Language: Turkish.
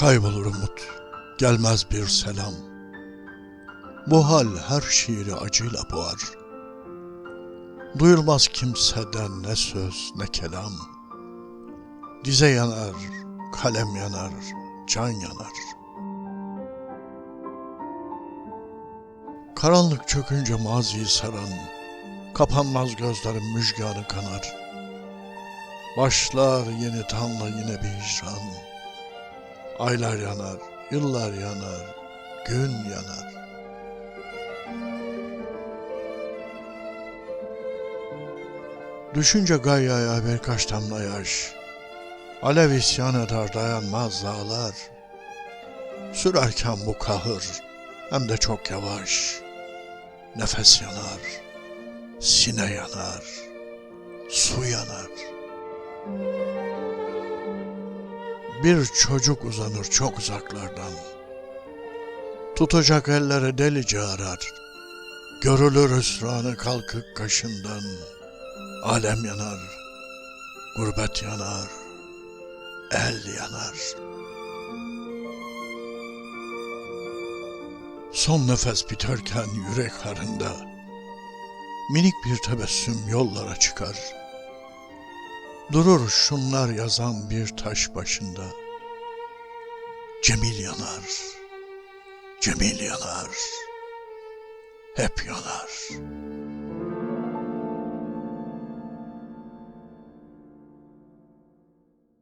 Kaybolur umut, gelmez bir selam. Bu hal her şiiri acıyla boğar. Duyulmaz kimseden ne söz ne kelam. Dize yanar, kalem yanar, can yanar. Karanlık çökünce maziyi saran, kapanmaz gözlerin müjganı kanar. Başlar yeni tanla yine bir hicran. Aylar yanar, yıllar yanar, gün yanar. Düşünce gayyaya birkaç damla yaş. Alev isyan eder dayanmaz dağlar. Sürerken bu kahır hem de çok yavaş. Nefes yanar, sine yanar, su yanar. Bir çocuk uzanır çok uzaklardan. Tutacak elleri delice arar. Görülür hüsranı kalkık kaşından. Alem yanar, gurbet yanar, el yanar. Son nefes biterken yürek harında minik bir tebessüm yollara çıkar. Durur şunlar yazan bir taş başında. Cemil yanar, Cemil yanar, hep yanar.